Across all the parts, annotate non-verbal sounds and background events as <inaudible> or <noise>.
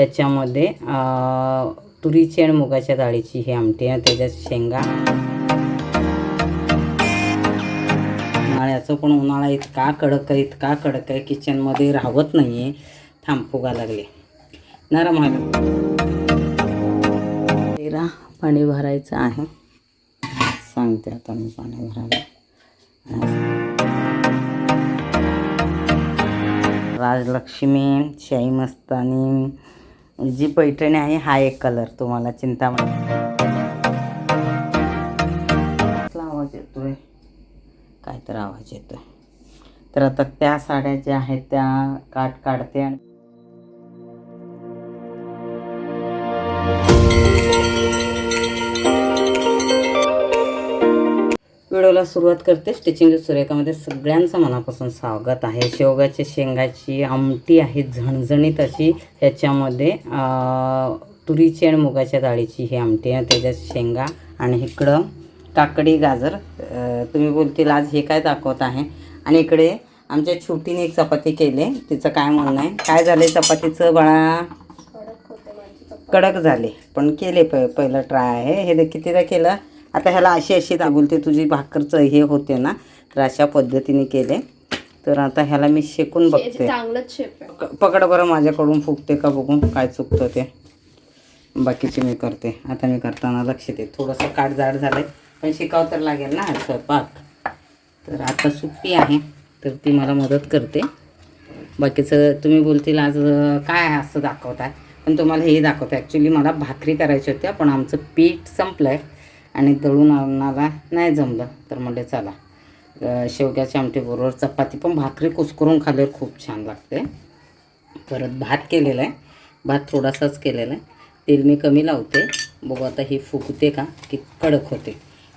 ह्याच्यामध्ये तुरीची आणि मुगाच्या डाळीची ही आमटी आहे. त्याच्यात शेंगा. उन्हाळ्याचं पण उन्हाळा इतका कडक आहे इतका कडक आहे किचनमध्ये राहत नाही आहे थांब फुगा लागले? नरम व्हायला तेरा पाणी भरायचं आहे. सांगते आता मी पाणी भरायला. राजलक्ष्मी शाही मस्तानी जी पैठणी आहे हा एक कलर तुम्हाला चिंतामणी म्हणजे आवाज येतोय? काय तर आवाज येतोय. तर आता त्या साड्या ज्या आहेत त्या काट काढते आणि व्हिडिओला सुरुवात करते. स्टिचिंग सुरेखामध्ये सगळ्यांचं मनापासून स्वागत आहे. शेवगाच्या शेंगाची आमटी आहे झणझणीत अशी. ह्याच्यामध्ये तुरीची आणि मुगाच्या डाळीची ही आमटी आहे. त्याच्यात शेंगा आणि इकडं काकडी गाजर. तुम्ही बोलतील आज हे काय दाखवत आहे? आणि इकडे आमच्या छोटीने एक चपाती केली. तिचं काय म्हणणं आहे? काय झालं चपातीचं बाळा? कडक झाले. पण केले प पहिलं ट्राय आहे. हे कितीदा केलं? आता ह्याला अशी अशी बोलते तुझी भाकरचं हे होते ना तर अशा पद्धतीने केले. तर आता ह्याला मी शेकून बघते. पकड बरं माझ्याकडून फुगते का बघून काय चुकतं ते. बाकीचे मी करते. आता मी करताना लक्ष दे. थोडंसं काट जाड झालं आहे पण शिकावं तर लागेल ना स्वयंपाक. तर आता सुट्टी आहे तर ती मला मदत करते. बाकीचं तुम्ही बोलतील आज काय असं दाखवत आहे पण तुम्हाला हे दाखवतं. ॲक्च्युली मला भाकरी करायच्या होत्या पण आमचं पीठ संपलं आहे आणि दळून आणायला नाही जमलं. तर म्हणले चला. शेवग्याच्या आमटीबरोबर चपाती पण भाकरी कुस्करून खाल्ल्यावर खूप छान लागते. परत भात केलेला आहे. भात थोडासाच केलेला आहे. तेल मी कमी लावते. बघू आता ही फुगते का? की कडक होते.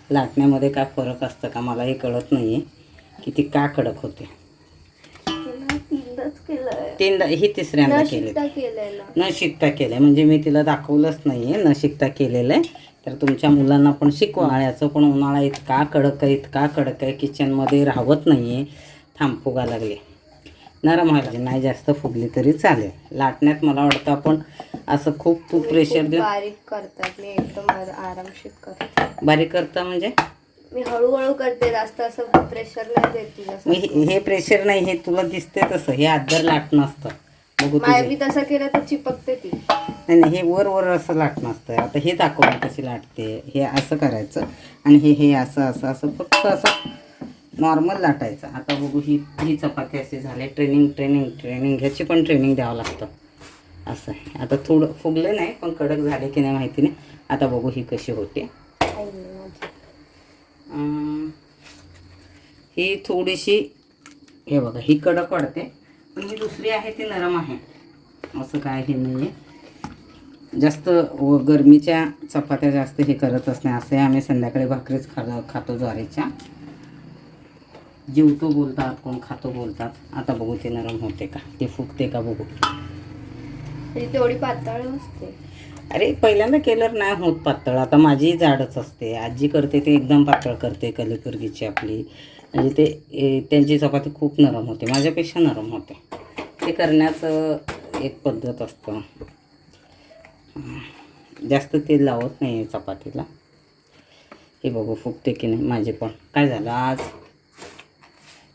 लाटण्यामध्ये काय फरक असतं का? मला हे कळत नाही आहे की ती का कडक होते? तीनदा ही तिसऱ्यांदा केले न. शिकता केलं आहे म्हणजे मी तिला दाखवलंच नाही आहे न शिकता केलेलं आहे. तर तुमच्या मुलांना पण शिकवा. उन्हाळ्याचं पण उन्हाळा इतका कडक आहे इतका कडक आहे किचनमध्ये राहत नाही आहे थांब फुगा लागले. नरम व्हायला नाही जास्त फुगली तरी चालेल. लाटण्यात मला वाटतं आपण असं खूप तू प्रेशर देऊन बारीक करतात. मी एकदम आर- आरामशीर करते. बारीक करता म्हणजे? मी हळूहळू करते. जास्त असं प्रेशर नाही देते मी. हे हे प्रेशर नाही हे तुला दिसते तसं. हे आदर लाटणं असतं. बघू माय तुझे. मी तसं केलं तर चिपकते ती. नाही नाही हे वर वर असं लाटणं असतं आता हे दाखवलं कशी लाटते. हे असं करायचं आणि हे हे असं असं असं फक्त असं नॉर्मल लाटायचं. आता बघू ही ही चपाती अशी झाली. ट्रेनिंग ट्रेनिंग ट्रेनिंग ह्याची पण ट्रेनिंग द्यावं लागतं. असं आहे. आता थोडं फुगले नाही पण कडक झाले की नाही माहिती नाही. आता बघू ही कशी होते. ही थोडीशी हे बघा ही कडक वाढते. पण ही दुसरी आहे ती नरम आहे. असं काय हे नाही आहे जास्त व गरमीच्या चपात्या जास्त हे करतच नाही असे आम्ही संध्याकाळी भाकरीच खा खातो ज्वारीच्या. जीवतो बोलतात कोण खातो बोलतात. आता बघू ते नरम होते का ते फुगते का बघू. तेवढी पातळ नसते. अरे पहिल्यांदा केलं नाही होत पातळ. आता माझी जाडच असते. आजी करते ते एकदम पातळ करते कलिपुर्गीची आपली. म्हणजे ते ए, त्यांची चपाती खूप नरम होते. माझ्यापेक्षा नरम होते ते करण्याचं एक पद्धत असतं. जास्त तेल लावत नाही आहे चपातीला. हे बघू फुगते की नाही? माझे पण. काय झालं आज?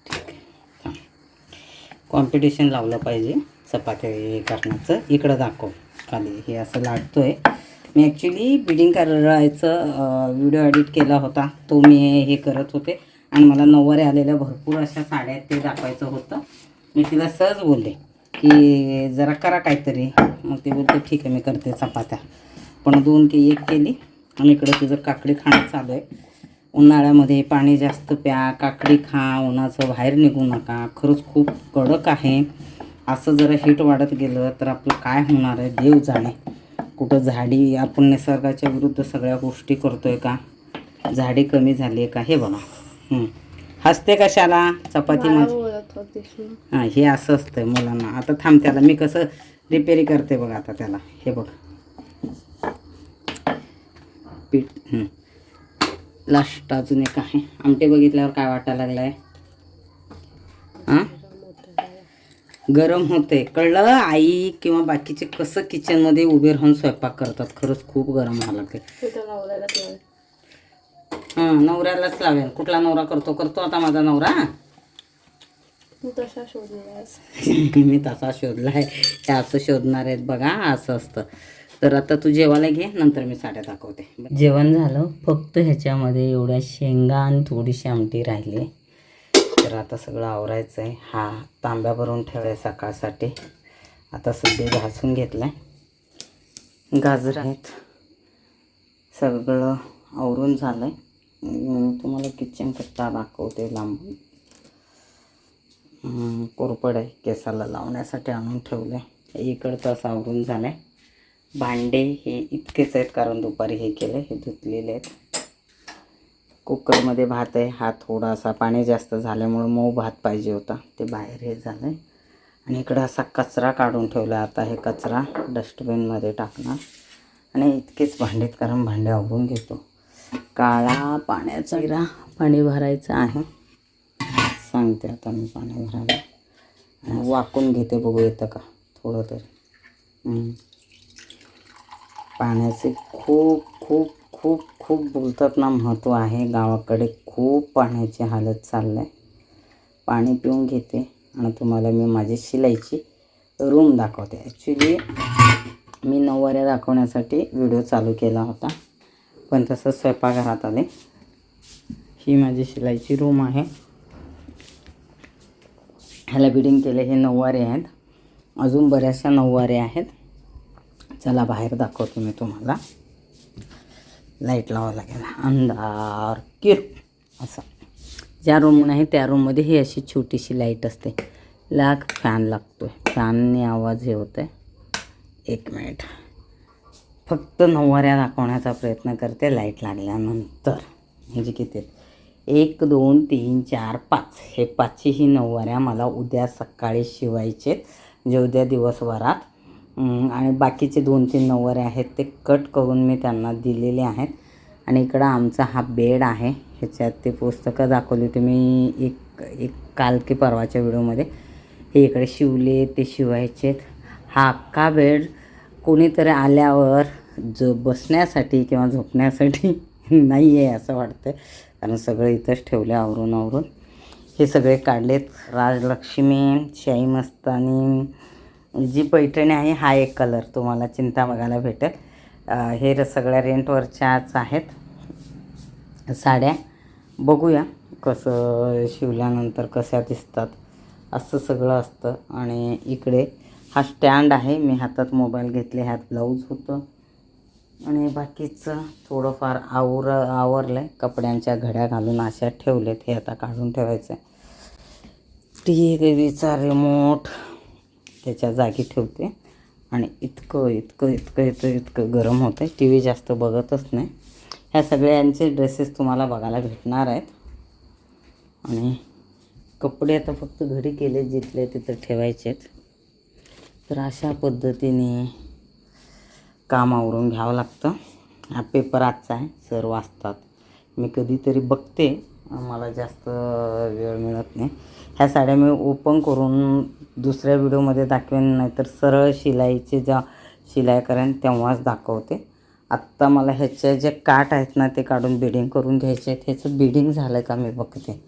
ठीक कॉम्पिटिशन लावलं पाहिजे चपात्या हे करण्याचं. इकडं दाखव. खाली. हे असं लाटतोय. मी ॲक्च्युली बिडिंग करायचं व्हिडिओ एडिट केला होता. तो मी हे करत होते. आणि मला नऊवारी आलेल्या भरपूर अशा साड्या ते दाखवायचं होतं. मी तिला सहज बोलले की जरा करा काहीतरी. मग ते बोलते ठीक आहे मी करते चपात्या. पण दोन की एक केली. आणि इकडं तिचं काकडी खाणं चालू आहे. उन्हाळ्यामध्ये पाणी जास्त प्या काकडी खा उन्हाचं बाहेर निघू नका. खरंच खूप कडक आहे. असं जरा हीट वाढत गेलं तर आपलं काय होणार आहे? देव जाणे. कुठं झाडी आपण निसर्गाच्या विरुद्ध सगळ्या गोष्टी करतो आहे का? झाडी कमी झाली आहे का? हे बघा. हसते कशाला? चपाती ना हां हे असं असतंय मुलांना. आता थांब त्याला. मी कसं रिपेअरी करते बघ आता त्याला. हे बघ. पीठ. लास्ट अजून एक आहे. आमटे बघितल्यावर काय वाटायला लागलं आहे हां? गरम होते कळलं? आई किंवा बाकीचे कसं किचनमध्ये उभे राहून स्वयंपाक करतात? खरंच खूप गरम व्हावं लागते. हां नवऱ्यालाच लावेल कुठला नवरा करतो? करतो आता माझा नवरा. तू <laughs> मी तसा शोधलाय. हे असं शोधणार आहेत बघा असं असतं. तर आता तू जेवायला घे नंतर मी साड्या दाखवते. जेवण झालं. फक्त ह्याच्यामध्ये एवढ्या शेंगा आणि थोडीशी आमटी राहिली. तर आता सगळं आवरायचं आहे हा तांब्या भरून ठेवाय सकाळसाठी. आता सध्या घासून घेतलं आहे गाजर आहेत. सगळं आवरून झालं आहे तुम्हाला किचन कट्टा दाखवते लांबून. कोरपड आहे केसाला लावण्यासाठी आणून ठेवलं आहे इकडचं असं आवरून झालं आहे भांडे हे इतकेच आहेत कारण दुपारी हे केलं हे धुतलेले आहेत. कुकरमध्ये भात आहे हा थोडासा पाणी जास्त झाल्यामुळं मऊ भात पाहिजे होता. ते बाहेर हे झालं आहे आणि इकडं असा कचरा काढून ठेवला. आता हे कचरा डस्टबिनमध्ये टाकणार. आणि इतकेच भांडेत कारण भांडे आवरून घेतो. काळा पाण्याचा हिरा पाणी भरायचं आहे. सांगते आता मी पाणी भरायला. वाकून घेते बघू येतं का थोडं तरी. पाण्याचे खूप खूप खूप खूप बोलतात ना महत्त्व आहे. गावाकडे खूप पाण्याची हालत चाललं आहे पाणी पिऊन घेते. आणि तुम्हाला मी माझी शिलाईची रूम दाखवते. ॲक्च्युली मी नऊवाऱ्या दाखवण्यासाठी व्हिडिओ चालू केला होता. पण तसं स्वयंपाकघरात आले. ही माझी शिलाईची रूम आहे. ह्याला बिडिंग केले हे नऊवारे आहेत. अजून बऱ्याचशा नऊवारे आहेत. चला बाहेर दाखवते मी तुम्हाला. लाइट लावावं लागेल. अंधार किर. असं. ज्या रूम नाही त्या रूममध्ये ही अशी छोटीशी लाइट असते. लाग फॅन लागतो आहे फॅनने आवाज हे होत आहे एक मिनिट. फक्त नऊवाऱ्या दाखवण्याचा प्रयत्न करते लाइट लागल्यानंतर. म्हणजे किती आहेत? एक दोन तीन चार पाच. हे पाचही नऊवाऱ्या मला उद्या सकाळी शिवायचे म्हणजे उद्या दिवसभरात. आणि बाकीचे दोन तीन नऊवारे आहेत ते कट करून मी त्यांना दिलेले आहेत. आणि इकडं आमचा हा बेड आहे. ह्याच्यात ते पुस्तकं दाखवली होती मी एक एक काल की परवाच्या व्हिडिओमध्ये. हे इकडे शिवले ते शिवायचे हा अख्खा बेड कोणीतरी आल्यावर ज बसण्यासाठी किंवा झोपण्यासाठी <laughs> नाही आहे असं वाटतं कारण सगळं इथंच ठेवले आवरून आवरून. हे सगळे काढलेत. राजलक्ष्मी शाही मस्तानी जी पैठणी आहे हा एक कलर तुम्हाला चिंता बघायला भेटेल. हे र- सगळ्या रेंटवरच्याच आहेत. साड्या. बघूया कसं शिवल्यानंतर कशा दिसतात. असं सगळं असतं. आणि इकडे हा स्टँड आहे. मी हातात मोबाईल घेतले ह्यात ब्लाऊज होतं. आणि बाकीचं थोडंफार आवर आवरलं आहे कपड्यांच्या घड्या घालून अशा ठेवलेत. हे आता काढून ठेवायचं आहे टी व्हीचा रिमोट त्याच्या जागी ठेवते. आणि इतकं इतकं इतकं इतकं इतकं गरम होतं आहे टी व्ही जास्त बघतच नाही. ह्या सगळ्यांचे ड्रेसेस तुम्हाला बघायला भेटणार आहेत. आणि कपडे आता फक्त घरी केले जिथले तिथं ठेवायचे आहेत तर अशा पद्धतीने काम आवरून घ्यावं लागतं. हा पेपर आजचा आहे सर वाचतात. मी कधीतरी बघते मला जास्त वेळ मिळत नाही. ह्या साड्या मी ओपन करून दुसऱ्या व्हिडिओमध्ये दाखवेन नाहीतर सरळ शिलाईचे ज्या शिलाई करेन तेव्हाच दाखवते. आत्ता मला ह्याचे जे काट आहेत ना ते काढून बिडिंग करून घ्यायचे आहेत. ह्याचं बिडिंग झालं आहे का मी बघते.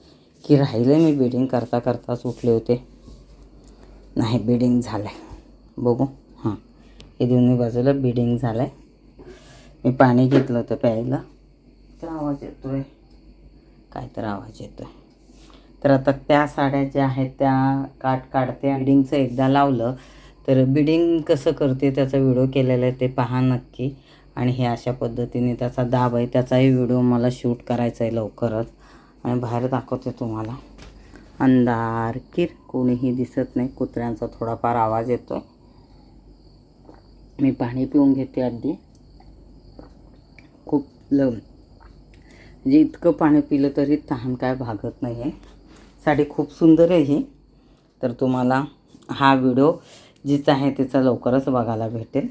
की राहिलं मी बिडिंग करता करताच उठले होते. नाही बिडिंग झालं आहे बघू. हां. हे दोन्ही बाजूला बिडिंग झालं आहे मी पाणी घेतलं होतं प्यायला. तर आवाज येतो आहे काय तर आवाज येतो आहे तर आता त्या साड्या ज्या आहेत त्या काट काढते बिडिंगचं एकदा लावलं तर बिडिंग कसं करते त्याचा व्हिडिओ केलेला आहे ते पहा नक्की. आणि हे अशा पद्धतीने त्याचा दाब आहे त्याचाही व्हिडिओ मला शूट करायचा आहे लवकरच. आणि बाहेर दाखवते तुम्हाला. अंधार किर कोणीही दिसत नाही. कुत्र्यांचा थोडाफार आवाज येतो आहे मी पाणी पिऊन घेते अगदी. खूप ल म्हणजे इतकं पाणी पिलं तरी तहान काय भागत नाही आहे साडी खूप सुंदर आहे ही. तर तुम्हाला हा व्हिडिओ जिचा आहे त्याचा लवकरच बघायला भेटेल.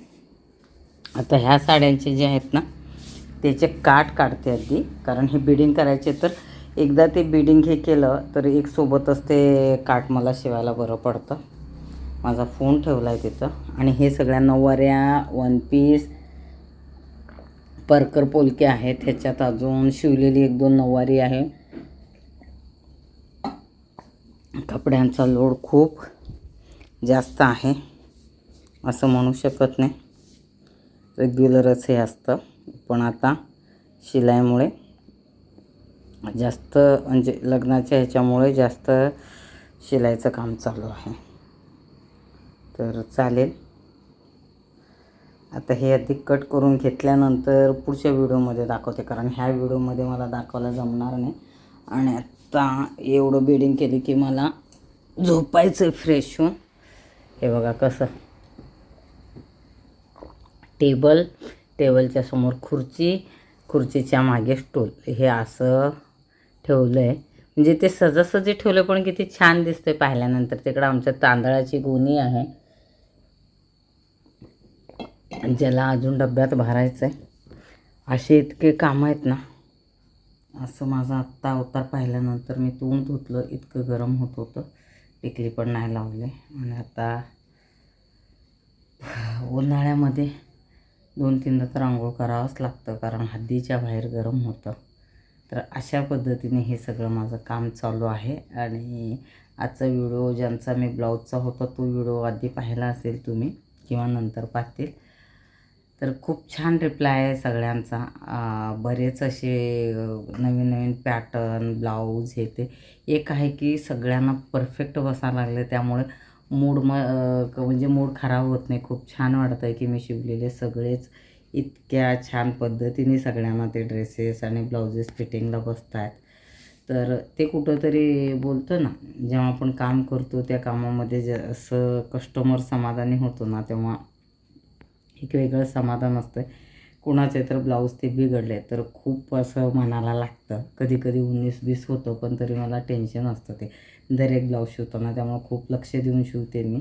आता ह्या साड्यांचे जे आहेत ना त्याचे काठ काढते अगदी. कारण हे बिडिंग करायचे तर एकदा ते बिडिंग हे केलं तर एक सोबतच ते काठ मला शिवायला बरं पडतं. माझा फोन ठेवला आहे तिथं. आणि हे सगळ्या नऊवाऱ्या वन पीस परकर पोलके आहेत. ह्याच्यात अजून शिवलेली एक दोन नऊवारी आहे. कपड्यांचा लोड खूप जास्त आहे. असं म्हणू शकत नाही. रेग्युलरच हे असतं. पण आता शिलाईमुळे जास्त म्हणजे लग्नाच्या ह्याच्यामुळे जास्त शिलाईचं काम चालू आहे. तर चालेल. आता हे अधिक कट करून घेतल्यानंतर पुढच्या व्हिडिओमध्ये दाखवते कारण ह्या व्हिडिओमध्ये मला दाखवायला जमणार नाही. आणि आत्ता एवढं बेडिंग केली की मला झोपायचं फ्रेश होऊन. हे बघा कसं. टेबल टेबलच्या समोर खुर्ची खुर्चीच्या मागे स्टूल हे असं ठेवलं आहे म्हणजे ते सजासजी ठेवलं पण किती छान दिसतं आहे पाहिल्यानंतर तिकडं आमच्या तांदळाची गोणी आहे. ज्याला अजून डब्यात भरायचं आहे असे इतके कामं आहेत ना. असं माझा आत्ता अवतार पाहिल्यानंतर मी तोंड धुतलं इतकं गरम होत होतं. टिकली पण नाही लावले. आणि आता उन्हाळ्यामध्ये दोन तीनदा तर आंघोळ करावंच लागतं कारण हद्दीच्या बाहेर गरम होतं. तर अशा पद्धतीने हे सगळं माझं काम चालू आहे. आणि आजचा व्हिडिओ ज्यांचा मी ब्लाऊजचा होता तो व्हिडिओ आधी पाहिला असेल तुम्ही किंवा नंतर पाहतील. तर खूप छान रिप्लाय आहे सगळ्यांचा. बरेच असे नवीन नवीन पॅटर्न ब्लाऊज हे ते एक आहे की सगळ्यांना परफेक्ट बसायला लागले. त्यामुळे मूड म म्हणजे मूड खराब होत नाही. खूप छान वाटत आहे की मी शिवलेले सगळेच इतक्या छान पद्धतीने सगळ्यांना ते ड्रेसेस आणि ब्लाउजेस फिटिंगला बसत आहेत तर ते कुठंतरी बोलतो ना जेव्हा आपण काम करतो त्या कामामध्ये जसं असं कस्टमर समाधानी होतो ना तेव्हा एक वेगळं समाधान असतं कुणाचे तर ब्लाऊज ते बिघडले तर खूप असं मनाला लागतं. कधी कधी उन्नीस वीस होतं पण तरी मला टेन्शन असतं ते. दरेक ब्लाऊज शिवताना त्यामुळे खूप लक्ष देऊन शिवते मी.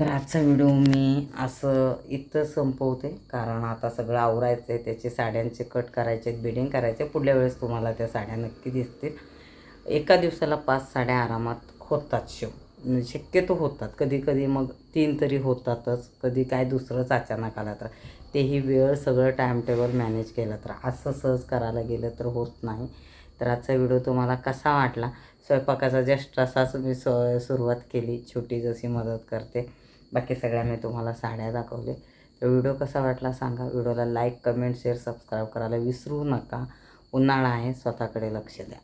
तर आजचा व्हिडिओ मी असं इथं संपवते. कारण आता सगळं आवरायचं आहे त्याचे साड्यांचे कट करायचे आहेत बिडिंग करायचे. पुढल्या वेळेस तुम्हाला त्या साड्या नक्की दिसतील. एका दिवसाला पाच साड्या आरामात होतात शिव. म्हणजे शक्यतो होतात. कधी कधी मग तीन तरी होतातच. कधी काय दुसरंच अचानक आलं तर. तेही वेळ सगळं टाईम टेबल मॅनेज केलं तर. असं सहज करायला गेलं तर होत नाही. तर आजचा व्हिडिओ तुम्हाला कसा वाटला? स्वयंपाकाचा जस्ट असाच मी स सुरुवात केली. छोटी जशी मदत करते. बाकी सगळ्या मी तुम्हाला साड्या दाखवले. तर व्हिडिओ कसा वाटला सांगा. व्हिडिओला लाईक कमेंट शेअर सबस्क्राईब करायला विसरू नका. उन्हाळा आहे. स्वतःकडे लक्ष द्या.